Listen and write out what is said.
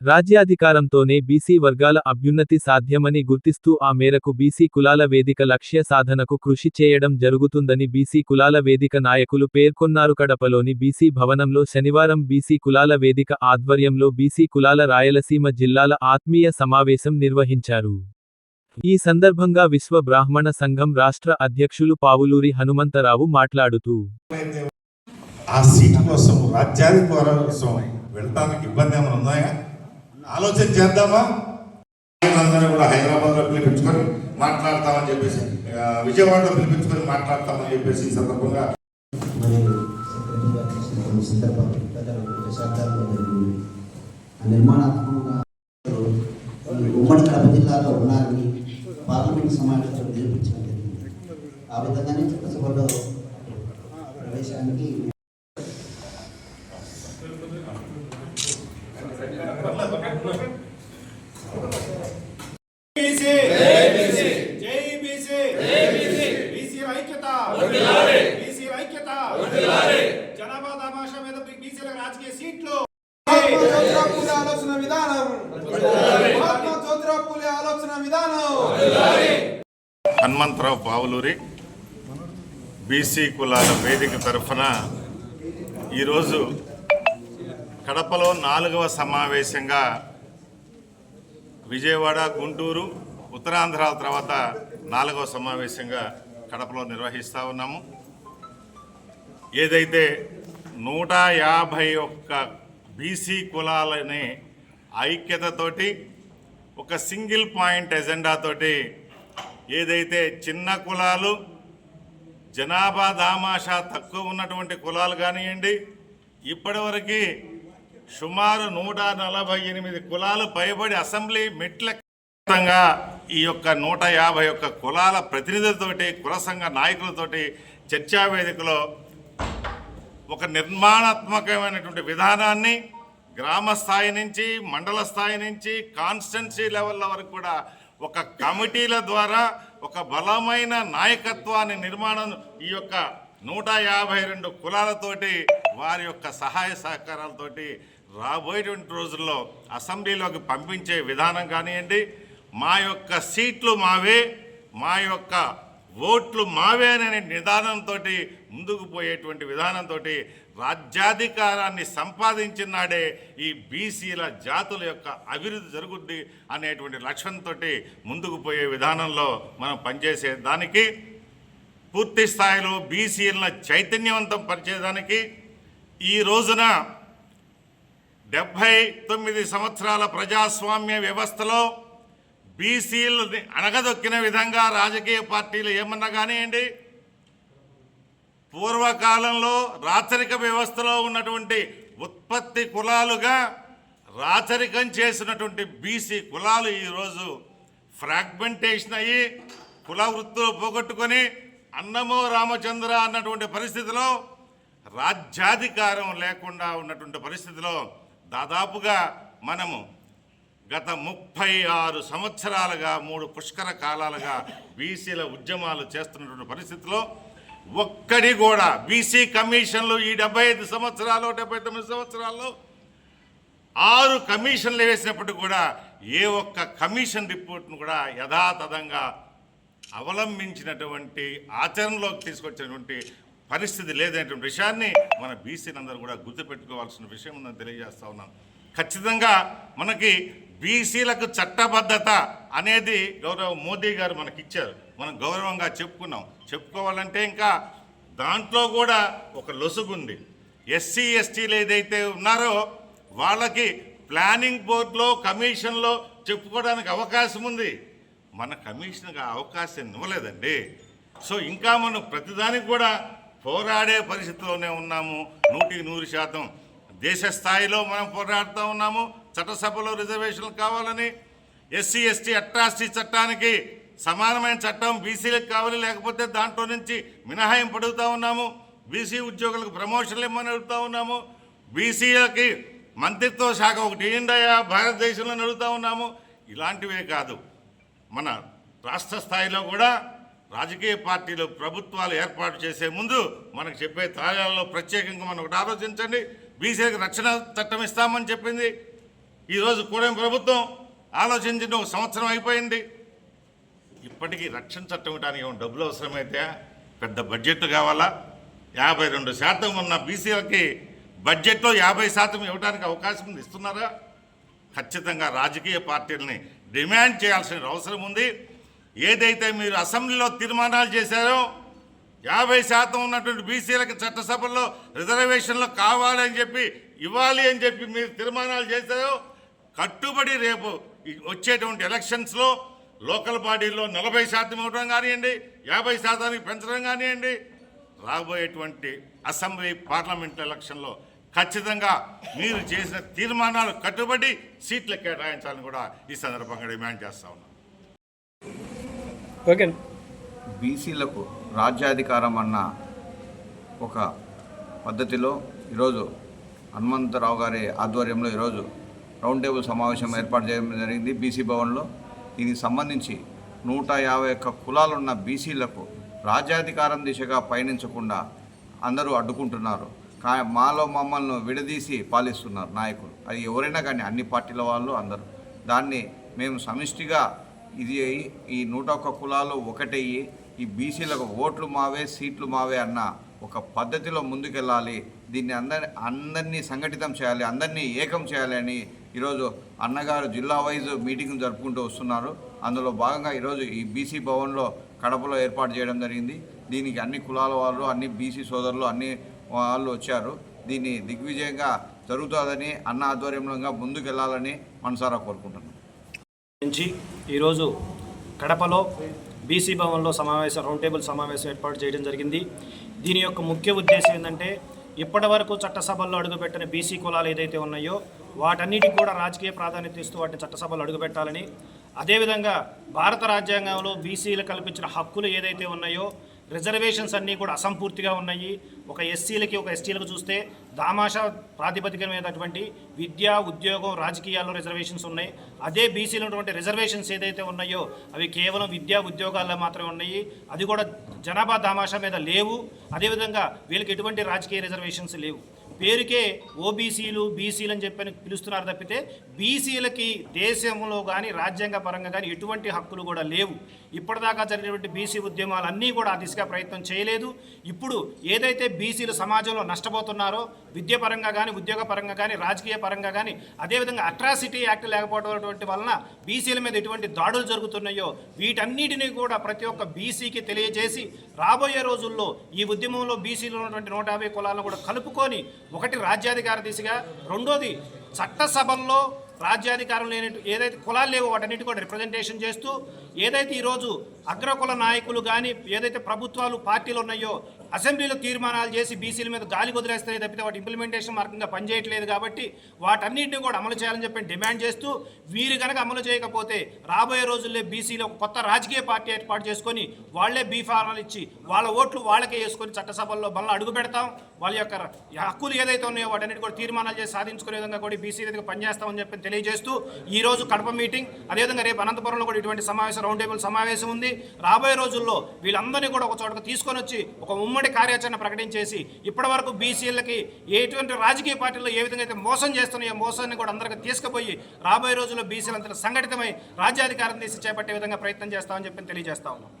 రాజ్యాధికారంతోనే BC వర్గాల అభ్యున్నతి సాధ్యమని గుర్తిస్తూ ఆ మేరకు బీసీ కులాల వేదిక లక్ష్య సాధనకు కృషి చేయడం జరుగుతుందని బీసీ కులాల వేదిక నాయకులు పేర్కొన్నారు. కడపలోని బీసీ భవనంలో శనివారం బీసీ కులాల వేదిక ఆధ్వర్యంలో బీసీ కులాల రాయలసీమ జిల్లాల ఆత్మీయ సమావేశం నిర్వహించారు. ఈ సందర్భంగా విశ్వ బ్రాహ్మణ సంఘం రాష్ట్ర అధ్యక్షులు పావులూరి హనుమంతరావు మాట్లాడుతూ ఆ సీట్ కోసం రాజ్యాధికారం కోసం వెళ్ళటానికి ఇబ్బంది ఏమైనా ఉన్నాయా? ఆలోచన చేద్దామా? అందరూ కూడా హైదరాబాద్లో పిలిపించుకొని మాట్లాడతామని చెప్పేసి విజయవాడలో పిలిపించుకొని మాట్లాడతామని చెప్పేసి ఈ సందర్భంగా నిర్మాణాత్మకంగా ఉమ్మడి కడప జిల్లాలో ఉన్నారని పార్లమెంట్ సమావేశంలో నిరూపించడం జరిగింది. ఆ విధంగానే చట్టసభలో ప్రవేశానికి బీసీ జై బీసీ జై బీసీ జై బీసీ బీసీ ఐక్యత. వర్ధిల్లాలి బీసీ ఐక్యత. వర్ధిల్లాలి జనాభా తమాషా మీద బీసీల రాజకీయ సీట్లు. మహాత్మా జ్యోతిరావు పూలే ఆలోచన విధానం. మహాత్మా జ్యోతిరావు పూలే ఆలోచన విధానం. హనుమంతరావు పావులూరి బీసీ కులాల వేదిక తరఫున ఈరోజు కడపలో నాలుగవ సమావేశంగా విజయవాడ గుంటూరు ఉత్తరాంధ్రాల తర్వాత నాలుగవ సమావేశంగా కడపలో నిర్వహిస్తూ ఉన్నాము. ఏదైతే నూట యాభై ఒక్క బీసీ కులాలని ఐక్యతతోటి ఒక సింగిల్ పాయింట్ ఎజెండాతోటి ఏదైతే చిన్న కులాలు జనాభా దామాషా తక్కువ ఉన్నటువంటి కులాలు కానివ్వండి ఇప్పటివరకు సుమారు నూట నలభై ఎనిమిది కులాలు పైబడి అసెంబ్లీ మెట్ల ఈ యొక్క నూట యాభై ఒక్క కులాల ప్రతినిధులతోటి కుల సంఘ నాయకులతోటి చర్చా వేదికలో ఒక నిర్మాణాత్మకమైనటువంటి విధానాన్ని గ్రామ స్థాయి నుంచి మండల స్థాయి నుంచి కాన్స్టెన్సీ లెవెల్ల వరకు కూడా ఒక కమిటీల ద్వారా ఒక బలమైన నాయకత్వాన్ని నిర్మాణం ఈ యొక్క నూట యాభై రెండు కులాలతోటి వారి యొక్క సహాయ సహకారాలతోటి రాబోయేటువంటి రోజుల్లో అసెంబ్లీలోకి పంపించే విధానం కానివ్వండి మా యొక్క సీట్లు మావే మా యొక్క ఓట్లు మావే అనే నిదానంతో ముందుకు పోయేటువంటి విధానంతో రాజ్యాధికారాన్ని సంపాదించిన నాడే ఈ బీసీల జాతుల యొక్క అభివృద్ధి జరుగుద్ది అనేటువంటి లక్ష్యంతో ముందుకు పోయే విధానంలో మనం పనిచేసే దానికి పూర్తి స్థాయిలో బీసీలను చైతన్యవంతం పరిచేదానికి ఈ రోజున డెబ్భై తొమ్మిది సంవత్సరాల ప్రజాస్వామ్య వ్యవస్థలో బీసీలని అణగదొక్కిన విధంగా రాజకీయ పార్టీలు ఏమన్నా కానివ్వండి పూర్వకాలంలో రాచరిక వ్యవస్థలో ఉన్నటువంటి ఉత్పత్తి కులాలుగా రాచరికం చేసినటువంటి బీసీ కులాలు ఈరోజు ఫ్రాగ్మెంటేషన్ అయ్యి కుల వృత్తులు పోగొట్టుకొని అన్నమో రామచంద్ర అన్నటువంటి పరిస్థితిలో రాజ్యాధికారం లేకుండా ఉన్నటువంటి పరిస్థితిలో దాదాపుగా మనము గత ముప్పై ఆరు సంవత్సరాలుగా మూడు పుష్కర కాలాలుగా బీసీల ఉద్యమాలు చేస్తున్నటువంటి పరిస్థితిలో ఒక్కడి కూడా బీసీ కమిషన్లు ఈ డెబ్బై ఐదు సంవత్సరాలు డెబ్బై తొమ్మిది సంవత్సరాల్లో ఆరు కమిషన్లు వేసినప్పటికీ కూడా ఏ ఒక్క కమిషన్ రిపోర్ట్ను కూడా యథాతథంగా అవలంబించినటువంటి ఆచరణలోకి తీసుకొచ్చినటువంటి పరిస్థితి లేదనేటువంటి విషయాన్ని మన బీసీలందరూ కూడా గుర్తుపెట్టుకోవాల్సిన విషయం ఉందని తెలియజేస్తా ఉన్నాను ఖచ్చితంగా మనకి బీసీలకు చట్టబద్ధత అనేది గౌరవ మోదీ గారు మనకి ఇచ్చారు మనం గౌరవంగా చెప్పుకున్నాం. చెప్పుకోవాలంటే ఇంకా దాంట్లో కూడా ఒక లొసుగుంది. ఎస్సీ ఎస్టీలు ఏదైతే ఉన్నారో వాళ్ళకి ప్లానింగ్ బోర్డులో కమిషన్లో చెప్పుకోవడానికి అవకాశం ఉంది. మన కమిషన్గా అవకాశం ఇవ్వలేదండి. సో ఇంకా మనం ప్రతిదానికి కూడా పోరాడే పరిస్థితిలోనే ఉన్నాము. నూటికి నూరు శాతం దేశ స్థాయిలో మనం పోరాడుతూ ఉన్నాము. చట్టసభలో రిజర్వేషన్లు కావాలని ఎస్సీ ఎస్టీ అట్రాసిటీ చట్టానికి సమానమైన చట్టం బీసీలకు కావాలి లేకపోతే దాంట్లో నుంచి మినహాయింపు అడుగుతూ ఉన్నాము. బీసీ ఉద్యోగులకు ప్రమోషన్లు ఇమ్మని అడుగుతూ ఉన్నాము. బీసీలకి మంత్రిత్వ శాఖ ఒకటి ఏంటయ్యా భారతదేశంలో అడుగుతూ ఉన్నాము. ఇలాంటివే కాదు. మన రాష్ట్ర స్థాయిలో కూడా రాజకీయ పార్టీలు ప్రభుత్వాలు ఏర్పాటు చేసే ముందు మనకు చెప్పే తాళాలలో ప్రత్యేకంగా మనం ఒకటి ఆలోచించండి. బీసీలకు రక్షణ చట్టం ఇస్తామని చెప్పింది. ఈరోజు కూడా ప్రభుత్వం ఆలోచించిన ఒక సంవత్సరం అయిపోయింది. ఇప్పటికీ రక్షణ చట్టం ఇవ్వడానికి ఏమైనా డబ్బులు అవసరమైతే పెద్ద బడ్జెట్ కావాలా? యాభై రెండు శాతం ఉన్న బీసీలకి బడ్జెట్లో యాభై శాతం ఇవ్వడానికి అవకాశం ఇస్తున్నారా? ఖచ్చితంగా రాజకీయ పార్టీలని డిమాండ్ చేయాల్సిన అవసరం ఉంది. ఏదైతే మీరు అసెంబ్లీలో తీర్మానాలు చేశారో యాభై శాతం ఉన్నటువంటి బీసీలకు చట్టసభల్లో రిజర్వేషన్లు కావాలని చెప్పి ఇవ్వాలి అని చెప్పి మీరు తీర్మానాలు చేశారో కట్టుబడి రేపు వచ్చేటువంటి ఎలక్షన్స్లో లోకల్ బాడీల్లో నలభై శాతం ఇవ్వడం కానివ్వండి యాభై శాతానికి పెంచడం కానివ్వండి రాబోయేటువంటి అసెంబ్లీ పార్లమెంట్ ఎలక్షన్లో ఖచ్చితంగా మీరు చేసిన తీర్మానాలు కట్టుబడి సీట్లు కేటాయించాలని కూడా ఈ సందర్భంగా డిమాండ్ చేస్తా ఉన్నాం. ఓకే. బీసీలకు రాజ్యాధికారం అన్న ఒక పద్ధతిలో ఈరోజు హనుమంతరావు గారి ఆధ్వర్యంలో ఈరోజు రౌండ్ టేబుల్ సమావేశం ఏర్పాటు చేయడం జరిగింది. బీసీ భవన్లో దీనికి సంబంధించి నూట యాభై ఒక్క కులాలున్న బీసీలకు రాజ్యాధికారం దిశగా పయనించకుండా అందరూ అడ్డుకుంటున్నారు. కా మాలో మమ్మల్ని విడదీసి పాలిస్తున్నారు నాయకులు. అది ఎవరైనా కానీ అన్ని పార్టీల వాళ్ళు అందరూ. దాన్ని మేము సమిష్టిగా ఇది ఈ నూట ఒక్క కులాలు ఒకటయ్యి ఈ బీసీలకు ఓట్లు మావే సీట్లు మావే అన్న ఒక పద్ధతిలో ముందుకెళ్ళాలి. దీన్ని అందరి అందరినీ సంఘటితం చేయాలి అందరినీ ఏకం చేయాలి అని ఈరోజు అన్నగారు జిల్లా వైజ్ మీటింగ్ జరుపుకుంటూ వస్తున్నారు. అందులో భాగంగా ఈరోజు ఈ బీసీ భవన్లో కడపలో ఏర్పాటు చేయడం జరిగింది. దీనికి అన్ని కులాల వాళ్ళు అన్ని బీసీ సోదరులు అన్ని వాళ్ళు వచ్చారు. దీన్ని దిగ్విజయంగా జరుగుతుందని అన్న ఆధ్వర్యంలో ముందుకెళ్ళాలని మనసారా కోరుకుంటున్నాను నుంచి ఈరోజు కడపలో బీసీ భవన్లో సమావేశం రౌండ్ టేబుల్ సమావేశం ఏర్పాటు చేయడం జరిగింది. దీని యొక్క ముఖ్య ఉద్దేశం ఏంటంటే ఇప్పటి వరకు చట్టసభల్లో అడుగుపెట్టిన బీసీ కులాలు ఏదైతే ఉన్నాయో వాటన్నిటికి కూడా రాజకీయ ప్రాధాన్యత ఇస్తూ వాటిని చట్టసభలు అడుగుపెట్టాలని. అదేవిధంగా భారత రాజ్యాంగంలో బీసీలు కల్పించిన హక్కులు ఏదైతే ఉన్నాయో రిజర్వేషన్స్ అన్నీ కూడా అసంపూర్తిగా ఉన్నాయి. ఒక ఎస్సీలకి ఒక ఎస్టీలకు చూస్తే దామాషా ప్రాతిపదిక మీదటువంటి విద్య ఉద్యోగం రాజకీయాల్లో రిజర్వేషన్స్ ఉన్నాయి. అదే బీసీలో ఉన్నటువంటి రిజర్వేషన్స్ ఏదైతే ఉన్నాయో అవి కేవలం విద్యా ఉద్యోగాల్లో మాత్రమే ఉన్నాయి. అది కూడా జనాభా దామాషా మీద లేవు. అదేవిధంగా వీళ్ళకి ఎటువంటి రాజకీయ రిజర్వేషన్స్ లేవు. పేరుకే ఓబీసీలు బీసీలు అని చెప్పని పిలుస్తున్నారు తప్పితే బీసీలకి దేశంలో కానీ రాజ్యాంగ పరంగా కానీ ఎటువంటి హక్కులు కూడా లేవు. ఇప్పటిదాకా జరిగినటువంటి బీసీ ఉద్యమాలు అన్నీ కూడా ఆ దిశగా ప్రయత్నం చేయలేదు. ఇప్పుడు ఏదైతే బీసీలు సమాజంలో నష్టపోతున్నారో విద్యాపరంగా కానీ ఉద్యోగ పరంగా కానీ రాజకీయ పరంగా కానీ అదేవిధంగా అట్రాసిటీ యాక్ట్ లేకపోవడం వలన బీసీల మీద ఎటువంటి దాడులు జరుగుతున్నాయో వీటన్నిటిని కూడా ప్రతి ఒక్క బీసీకి తెలియజేసి రాబోయే రోజుల్లో ఈ ఉద్యమంలో బీసీలో ఉన్నటువంటి నూట యాభై కులాలను కూడా కలుపుకొని ఒకటి రాజ్యాధికార దిశగా రెండోది చట్టసభల్లో రాజ్యాధికారం లేని ఏదైతే కులాలు లేవో వాటన్నిటి కూడా రిప్రజెంటేషన్ చేస్తూ ఏదైతే ఈరోజు అగ్రకుల నాయకులు కానీ ఏదైతే ప్రభుత్వాలు పార్టీలు ఉన్నాయో అసెంబ్లీలో తీర్మానాలు చేసి బీసీల మీద గాలి వదిలేస్తాయి తప్పితే వాటి ఇంప్లిమెంటేషన్ మార్గంగా పనిచేయట్లేదు కాబట్టి వాటన్నిటిని కూడా అమలు చేయాలని చెప్పి డిమాండ్ చేస్తూ వీరు కనుక అమలు చేయకపోతే రాబోయే రోజుల్లో బీసీలో ఒక కొత్త రాజకీయ పార్టీ ఏర్పాటు చేసుకొని వాళ్ళే బీఫారాలు ఇచ్చి వాళ్ళ ఓట్లు వాళ్ళకే వేసుకొని చట్టసభల్లో మళ్ళీ అడుగు పెడతాం. వాళ్ళ యొక్క హక్కులు ఏదైతే ఉన్నాయో వాటన్నిటి కూడా తీర్మానాలు చేసి సాధించుకునే విధంగా కూడా బీసీ విధంగా పనిచేస్తామని చెప్పి తెలియజేస్తూ ఈ రోజు కడప మీటింగ్ అదేవిధంగా రేపు అనంతపురంలో కూడా ఇటువంటి సమావేశం రౌండ్ టేబుల్ సమావేశం ఉంది. రాబోయే రోజుల్లో వీళ్ళందరినీ కూడా ఒక చోటకు తీసుకొని వచ్చి ఒక ఉమ్మడి కార్యాచరణ ప్రకటించేసి ఇప్పటి వరకు బీసీలకి ఎటువంటి రాజకీయ పార్టీలు ఏ విధంగా అయితే మోసం చేస్తున్నాయో మోసాన్ని కూడా అందరికీ తీసుకుపోయి రాబోయే రోజుల్లో బీసీలంతా సంఘటితమై రాజ్యాధికారం తీసి చేపట్టే విధంగా ప్రయత్నం చేస్తామని చెప్పి తెలియజేస్తా ఉన్నాం.